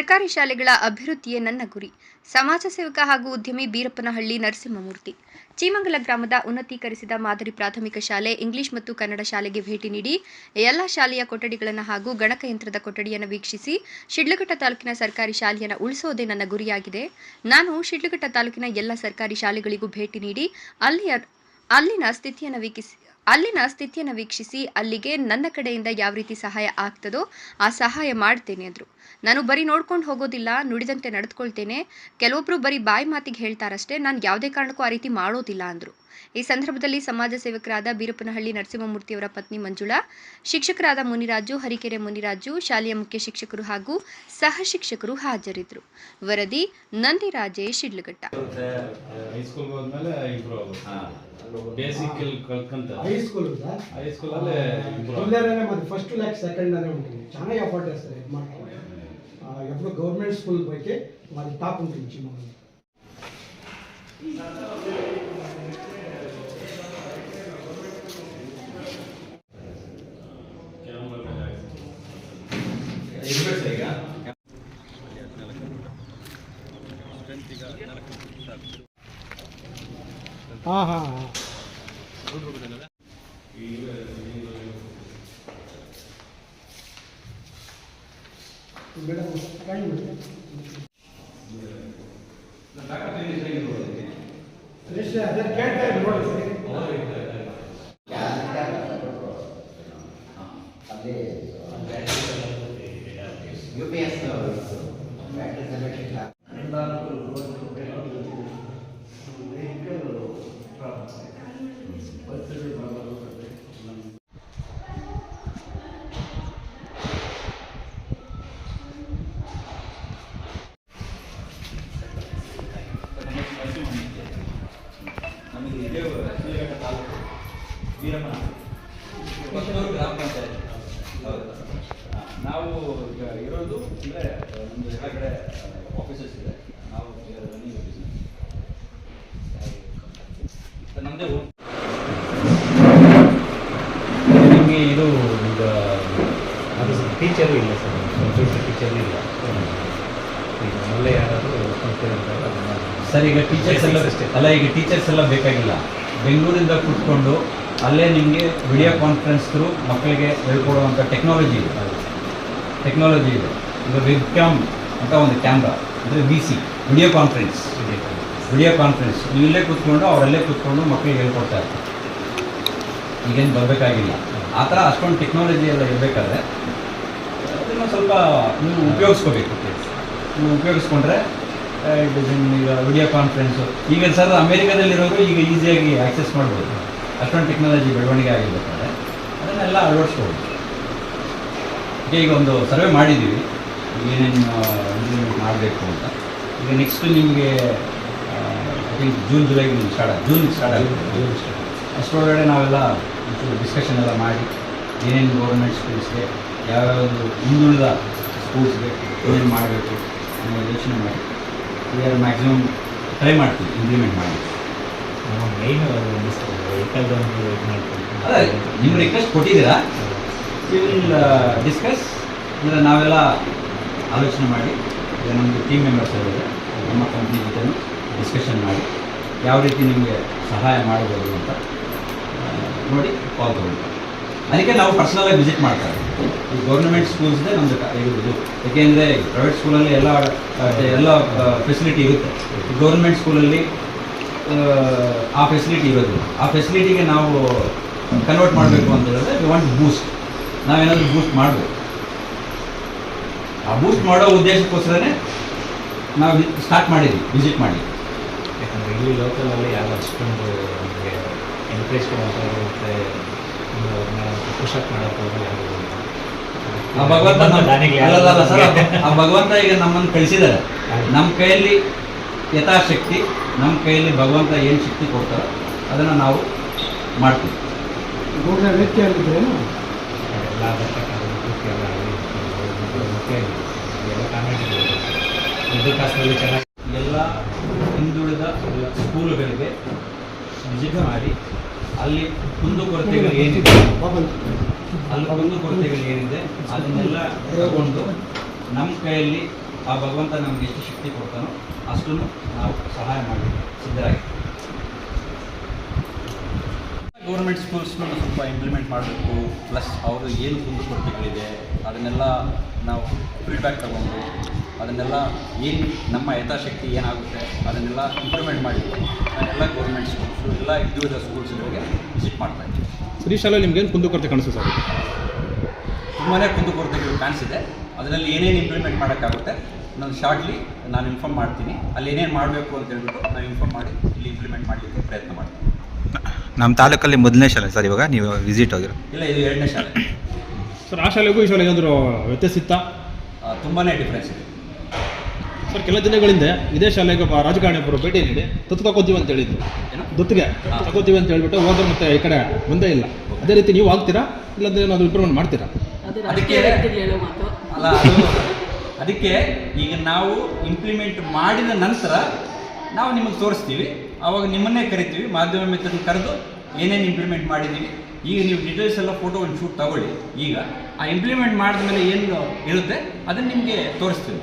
ಸರ್ಕಾರಿ ಶಾಲೆಗಳ ಅಭಿವೃದ್ಧಿಯೇ ನನ್ನ ಗುರಿ. ಸಮಾಜ ಸೇವಕ ಹಾಗೂ ಉದ್ಯಮಿ ಬೀರಪ್ಪನಹಳ್ಳಿ ನರಸಿಂಹಮೂರ್ತಿ. ಚೀಮಂಗಲ ಗ್ರಾಮದ ಉನ್ನತೀಕರಿಸಿದ ಮಾದರಿ ಪ್ರಾಥಮಿಕ ಶಾಲೆ, ಇಂಗ್ಲಿಷ್ ಮತ್ತು ಕನ್ನಡ ಶಾಲೆಗೆ ಭೇಟಿ ನೀಡಿ, ಎಲ್ಲ ಶಾಲೆಯ ಕೊಠಡಿಗಳನ್ನು ಹಾಗೂ ಗಣಕಯಂತ್ರದ ಕೊಠಡಿಯನ್ನು ವೀಕ್ಷಿಸಿ, ಶಿಡ್ಲಘಟ್ಟ ತಾಲೂಕಿನ ಸರ್ಕಾರಿ ಶಾಲೆಯನ್ನು ಉಳಿಸೋದೇ ನನ್ನ ಗುರಿಯಾಗಿದೆ. ನಾನು ಶಿಡ್ಲಘಟ್ಟ ತಾಲೂಕಿನ ಎಲ್ಲ ಸರ್ಕಾರಿ ಶಾಲೆಗಳಿಗೂ ಭೇಟಿ ನೀಡಿ, ಅಲ್ಲಿಯ, ಅಲ್ಲಿನ ಸ್ಥಿತಿಯನ್ನು ವೀಕ್ಷಿಸಿ ಅಲ್ಲಿನ ಸ್ಥಿತಿಯನ್ನು ವೀಕ್ಷಿಸಿ ಅಲ್ಲಿಗೆ ನನ್ನ ಕಡೆಯಿಂದ ಯಾವ ರೀತಿ ಸಹಾಯ ಆಗ್ತದೋ ಆ ಸಹಾಯ ಮಾಡ್ತೇನೆ ಅಂದರು. ನಾನು ಬರೀ ನೋಡ್ಕೊಂಡು ಹೋಗೋದಿಲ್ಲ, ನುಡಿದಂತೆ ನಡೆದುಕೊಳ್ತೇನೆ. ಕೆಲವೊಬ್ಬರು ಬರೀ ಬಾಯಿ ಮಾತಿಗೆ ಹೇಳ್ತಾರಷ್ಟೇ, ನಾನು ಯಾವುದೇ ಕಾರಣಕ್ಕೂ ಆ ರೀತಿ ಮಾಡೋದಿಲ್ಲ ಅಂದರು. ಈ ಸಂದರ್ಭದಲ್ಲಿ ಸಮಾಜ ಸೇವಕರಾದ ಬೀರಪ್ಪನಹಳ್ಳಿ ನರಸಿಂಹಮೂರ್ತಿಯವರ ಪತ್ನಿ ಮಂಜುಳಾ ಶಿಕ್ಷಕರಾದ ಮುನಿರಾಜು ಹರಿಕೆರೆ ಮುನಿರಾಜು ಶಾಲೆಯ ಮುಖ್ಯ ಶಿಕ್ಷಕರು ಹಾಗೂ ಸಹ ಶಿಕ್ಷಕರು ಹಾಜರಿದ್ದರು ವರದಿ ನಂದಿರಾಜೇಶ್ ಶಿಡ್ಲಘಟ್ಟ ಹೈಸ್ಕೂಲ್ಗೆ ಹೋದ್ಮೇಲೆ ಇಂಪ್ರೂವ್ ಆಗುತ್ತೆ ಬೇಸಿಕ್ ಕಲ್ಕಂತ హైస్కూల్ ఉందా ಈಗ ಹಾಂ ಹಾಂ. ಹಾಂ ಕೇಳ್ತಾ ಇದ್ದೀನಿ ನೋಡಿ. U P S battery select ಇಲ್ಲ ನಮಗೆ ಇದೇ ಶಿವಘಟ್ಟ ತಾಲೂಕು ವೀರಮ್ಮನ ಅಂದರೆ ನಮ್ಮದು ಎಲ್ಲ ಕಡೆ ಆಫೀಸಸ್ ಇದೆ ನಾವು ರನ್ನಿಂಗ್ ಬಿಸ್ನೆಸ್ ನಮ್ಮದೇ ನಿಮಗೆ ಇದು ಈಗ ಅದು ಟೀಚರು ಇಲ್ಲ ಸರ್ ಕಂಪ್ಯೂಟರ್ ಟೀಚರು ಇಲ್ಲ. ಈಗ ಮೊದಲೇ ಯಾರಾದರೂ ಸರ್ ಈಗ ಟೀಚರ್ಸ್ ಎಲ್ಲ ಅಷ್ಟೇ. ಅಲ್ಲ ಈಗ ಟೀಚರ್ಸ್ ಎಲ್ಲ ಬೇಕಾಗಿಲ್ಲ. ಬೆಂಗಳೂರಿಂದ ಕೂತ್ಕೊಂಡು ಅಲ್ಲೇ ನಿಮಗೆ ವಿಡಿಯೋ ಕಾನ್ಫರೆನ್ಸ್ ಥ್ರೂ ಮಕ್ಕಳಿಗೆ ಹೇಳ್ಕೊಡುವಂಥ ಟೆಕ್ನಾಲಜಿ ಇದೆ. ಟೆಕ್ನಾಲಜಿ ಇದೆ. ಈಗ ವೆಬ್ಕ್ಯಾಮ್ ಅಂತ ಒಂದು ಕ್ಯಾಮ್ರಾ ಅಂದರೆ V C video conference video conference ಇಲ್ಲೇ ಕೂತ್ಕೊಂಡು ಅವರಲ್ಲೇ ಕೂತ್ಕೊಂಡು ಮಕ್ಕಳಿಗೆ ಹೇಳ್ಕೊಡ್ತಾ ಇರ್ತಾರೆ. ಈಗೇನು ಬರಬೇಕಾಗಿಲ್ಲ. ಆ ಥರ ಅಷ್ಟೊಂದು ಟೆಕ್ನಾಲಜಿ ಎಲ್ಲ ಇರಬೇಕಾದ್ರೆ, ಅದನ್ನು ಸ್ವಲ್ಪ ನೀವು ಉಪಯೋಗಿಸ್ಕೋಬೇಕು. ನೀವು ಉಪಯೋಗಿಸ್ಕೊಂಡ್ರೆ ಈಗ ವಿಡಿಯೋ ಕಾನ್ಫರೆನ್ಸು ಈಗ ಸರ್, ಅಮೇರಿಕಾದಲ್ಲಿರೋರು ಈಗ ಈಸಿಯಾಗಿ ಆ್ಯಕ್ಸೆಸ್ ಮಾಡ್ಬೋದು. ಅಷ್ಟೊಂದು ಟೆಕ್ನಾಲಜಿ ಬೆಳವಣಿಗೆ ಆಗಿರ್ಬೇಕಾದ್ರೆ, ಅದನ್ನೆಲ್ಲ ಅಳವಡಿಸ್ಕೋಬೋದು. ಈಗ ಒಂದು ಸರ್ವೆ ಮಾಡಿದ್ದೀವಿ. ಏನೇನು ಇಂಪ್ಲಿಮೆಂಟ್ ಮಾಡಬೇಕು ಅಂತ. ಈಗ ನೆಕ್ಸ್ಟ್ ನಿಮಗೆ ಐ ಥಿಂಕ್ ಜೂನ್ ಜುಲೈಗೆ ನಿಮ್ಗೆ ಸ್ಟಾರ್ಟ್ ಜೂನ್ ಸ್ಟಾರ್ಟ್ ಆಗುತ್ತೆ. ಅಷ್ಟರೊಳಗಡೆ ನಾವೆಲ್ಲ ಒಂಚೂರು ಡಿಸ್ಕಷನ್ ಎಲ್ಲ ಮಾಡಿ ಏನೇನು ಗೌರ್ಮೆಂಟ್ ಸ್ಕೂಲ್ಸ್ಗೆ ಯಾವ್ಯಾವುದು ಹಿಂದುಳಿದ ಸ್ಕೂಲ್ಸ್ಗೆ ಏನೇನು ಮಾಡಬೇಕು ಅನ್ನೋ ಯೋಚನೆ ಮಾಡಿ. ಈಗ ಮ್ಯಾಕ್ಸಿಮಮ್ ಟ್ರೈ ಮಾಡ್ತೀವಿ ಇಂಪ್ಲಿಮೆಂಟ್ ಮಾಡಿ. ನಮ್ಮ ಮೈನ್ ನಿಮ್ಮ ರಿಕ್ವೆಸ್ಟ್ ಕೊಟ್ಟಿದ್ದೀರಾ? ವಿಲ್ ಡಿಸ್ಕಸ್ ಅಂದರೆ ನಾವೆಲ್ಲ ಆಲೋಚನೆ ಮಾಡಿ ನಮ್ಮದು ಟೀಮ್ ಮೆಂಬರ್ಸ್ ಇದ್ದಾರೆ, ನಮ್ಮ ಕಂಪ್ನಿ ಜೊತೆ ಡಿಸ್ಕಷನ್ ಮಾಡಿ, ಯಾವ ರೀತಿ ನಿಮಗೆ ಸಹಾಯ ಮಾಡಬಹುದು ಅಂತ ನೋಡಿ ಕಾಲ್ ತೊಗೊಂಡು. ಅದಕ್ಕೆ ನಾವು ಪರ್ಸನಲಾಗಿ ವಿಸಿಟ್ ಮಾಡ್ತಾರೆ ಈ ಗೌರ್ಮೆಂಟ್ ಸ್ಕೂಲ್ಸ್ದೇ ನಮ್ಮದು ಇರುವುದು ಏಕೆಂದರೆ ಪ್ರೈವೇಟ್ ಸ್ಕೂಲಲ್ಲಿ ಎಲ್ಲ ಎಲ್ಲ ಫೆಸಿಲಿಟಿ ಇರುತ್ತೆ. ಗೌರ್ಮೆಂಟ್ ಸ್ಕೂಲಲ್ಲಿ ಆ ಫೆಸಿಲಿಟಿ ಇರೋದು ಆ ಫೆಸಿಲಿಟಿಗೆ ನಾವು ಕನ್ವರ್ಟ್ ಮಾಡಬೇಕು ಅಂತ ಹೇಳಿದ್ರೆ ವಿ ವಾಂಟ್ ಬೂಸ್ಟ್ ನಾವೇನಾದರೂ ಬೂಸ್ಟ್ ಮಾಡಬೇಕು ಆ ಬೂಸ್ಟ್ ಮಾಡೋ ಉದ್ದೇಶಕ್ಕೋಸ್ಕರನೇ ನಾವು ಸ್ಟಾರ್ಟ್ ಮಾಡಿದ್ವಿ ವಿಸಿಟ್ ಮಾಡಿ ಯಾಕಂದರೆ ಇಲ್ಲಿ ಲೋಕಲಲ್ಲಿ ಯಾರು ಅಷ್ಟೊಂದು ನಮಗೆ ಎನ್ಕರೇಜ್ ಮಾಡೋದು ಮತ್ತು ಪುಷಪ್ ಮಾಡೋಕೆ ಹೋಗಿ ಆ ಭಗವಂತ ಅಲ್ಲ, ಅಲ್ಲ, ಸರ್, ಆ- ಭಗವಂತ ಈಗ ನಮ್ಮನ್ನು ಕಳಿಸಿದ್ದಾರೆ. ನಮ್ಮ ಕೈಯಲ್ಲಿ ಯಥಾಶಕ್ತಿ ನಮ್ಮ ಕೈಯಲ್ಲಿ ಭಗವಂತ ಏನು ಶಕ್ತಿ ಕೊಡ್ತಾರೋ ಅದನ್ನು ನಾವು ಮಾಡ್ತೀವಿ. ವ್ಯಕ್ತಿ ಆಗಿದ್ದೇನು ಎಲ್ಲ ಬರ್ತಕ್ಕಂಥ ಎಲ್ಲ ಕಾಮೆಂಟ್ ಇದು. ಕಾಸ್ಟಲ್ಲಿ ಚೆನ್ನಾಗಿ ಎಲ್ಲ ಹಿಂದುಳಿದ ಸ್ಕೂಲುಗಳಿಗೆ ವಿಸಿಟ್ ಮಾಡಿ, ಅಲ್ಲಿ ಕುಂದುಕೊರತೆಗಳು ಏನಿದೆ, ಅಲ್ಲಿ ಕುಂದುಕೊರತೆಗಳು ಏನಿದೆ, ಅದನ್ನೆಲ್ಲ ತಗೊಂಡು ನಮ್ಮ ಕೈಯಲ್ಲಿ ಆ ಭಗವಂತ ನಮಗೆ ಎಷ್ಟು ಶಕ್ತಿ ಕೊಡ್ತಾನೋ ಅಷ್ಟನ್ನು ನಾವು ಸಹಾಯ ಮಾಡಿ, ಸಿದ್ಧರಾಗಿ. ಸ್ಕೂಲ್ಸ್ನ ಸ್ವಲ್ಪ ಇಂಪ್ಲಿಮೆಂಟ್ ಮಾಡಬೇಕು ಪ್ಲಸ್ ಅವರು ಏನು ಕುಂದುಕೊರತೆಗಳಿದೆ ಅದನ್ನೆಲ್ಲ ನಾವು ಫೀಡ್ಬ್ಯಾಕ್ ತಗೊಂಡು ಅದನ್ನೆಲ್ಲ ಏನು ನಮ್ಮ ಯಥಾಶಕ್ತಿ ಏನಾಗುತ್ತೆ ಅದನ್ನೆಲ್ಲ ಇಂಪ್ಲಿಮೆಂಟ್ ಮಾಡಿ ನಾನೆಲ್ಲ ಗೌರ್ಮೆಂಟ್ ಸ್ಕೂಲ್ಸು ಎಲ್ಲ ಇಂಡಿವಿಜುವಲ್ ಸ್ಕೂಲ್ಸ್ಗಳಿಗೆ ವಿಸಿಟ್ ಮಾಡ್ತಾ ಇದ್ದೀವಿ. ಸರ್ ಈ ಶಾಲೆಯಲ್ಲಿ ನಿಮ್ಗೇನು ಕುಂದುಕೊರತೆ ಕಾಣಿಸ್ತು ಸರ್? ತುಂಬಾ ಕುಂದುಕೊರತೆಗಳು ಕಾಣಿಸಿದೆ. ಅದರಲ್ಲಿ ಏನೇನು ಇಂಪ್ಲಿಮೆಂಟ್ ಮಾಡೋಕ್ಕಾಗುತ್ತೆ ನಾನು ಶಾರ್ಟ್ಲಿ ನಾನು ಇನ್ಫಾರ್ಮ್ ಮಾಡ್ತೀನಿ. ಅಲ್ಲಿ ಏನೇನು ಮಾಡಬೇಕು ಅಂತ ಹೇಳ್ಬಿಟ್ಟು ನಾನು ಇನ್ಫಾರ್ಮ್ ಮಾಡಿ ಇಲ್ಲಿ ಇಂಪ್ಲಿಮೆಂಟ್ ಮಾಡಲಿಕ್ಕೆ ಪ್ರಯತ್ನ ಮಾಡ್ತೀನಿ. ನಮ್ಮ ತಾಲೂಕಲ್ಲಿ ಮೊದಲನೇ ಶಾಲೆ ಸರ್ ಇವಾಗ ನೀವು ವಿಸಿಟ್ ಹೋಗಿರೋ ಇಲ್ಲ ಇದು ಎರಡನೇ ಶಾಲೆ. ಸರ್ ಆ ಶಾಲೆಗೂ ಈ ಶಾಲೆಗೆ ಏನಾದರೂ ವ್ಯತ್ಯಾಸ ಇತ್ತಾ? ತುಂಬಾ ಡಿಫ್ರೆನ್ಸ್ ಇದೆ. ಸರ್ ಕೆಲ ದಿನಗಳಿಂದ ಇದೇ ಶಾಲೆಗೆ ಒಬ್ಬ ರಾಜಕಾರಣಿಯೊಬ್ಬರು ಭೇಟಿ ನೀಡಿ ದತ್ತು ತಗೋತೀವಿ ಅಂತ ಹೇಳಿದ್ರು. ಏನು? ದತ್ತಿಗೆ ತಗೋತೀವಿ ಅಂತ ಹೇಳ್ಬಿಟ್ಟು ಹೋದ್ರೆ ಮತ್ತೆ ಈ ಕಡೆ ಮುಂದೆ ಇಲ್ಲ. ಅದೇ ರೀತಿ ನೀವು ಆಗ್ತೀರಾ? ಇಲ್ಲಾಂದ್ರೆ ಏನಾದರೂ ಇಂಪ್ರೂವ್ಮೆಂಟ್ ಮಾಡ್ತೀರಾ? ಅದಕ್ಕೆ ಅಲ್ಲ ಅದು ಅದಕ್ಕೆ ಈಗ ನಾವು ಇಂಪ್ಲಿಮೆಂಟ್ ಮಾಡಿದ ನಂತರ ನಾವು ನಿಮಗೆ ತೋರಿಸ್ತೀವಿ. ಆವಾಗ ನಿಮ್ಮನ್ನೇ ಕರಿತೀವಿ. ಮಾಧ್ಯಮ ಮಿತ್ರರನ್ನ ಕರೆದು ಏನೇನು ಇಂಪ್ಲಿಮೆಂಟ್ ಮಾಡಿದ್ದೀವಿ ಈಗ ನೀವು ಡೀಟೇಲ್ಸ್ ಎಲ್ಲ ಫೋಟೋ ಒಂದು ಶೂಟ್ ತಗೊಳ್ಳಿ. ಈಗ ಆ ಇಂಪ್ಲಿಮೆಂಟ್ ಮಾಡಿದ ಮೇಲೆ ಏನು ಇರುತ್ತೆ? ಅದನ್ನು ನಿಮಗೆ ತೋರಿಸ್ತೀವಿ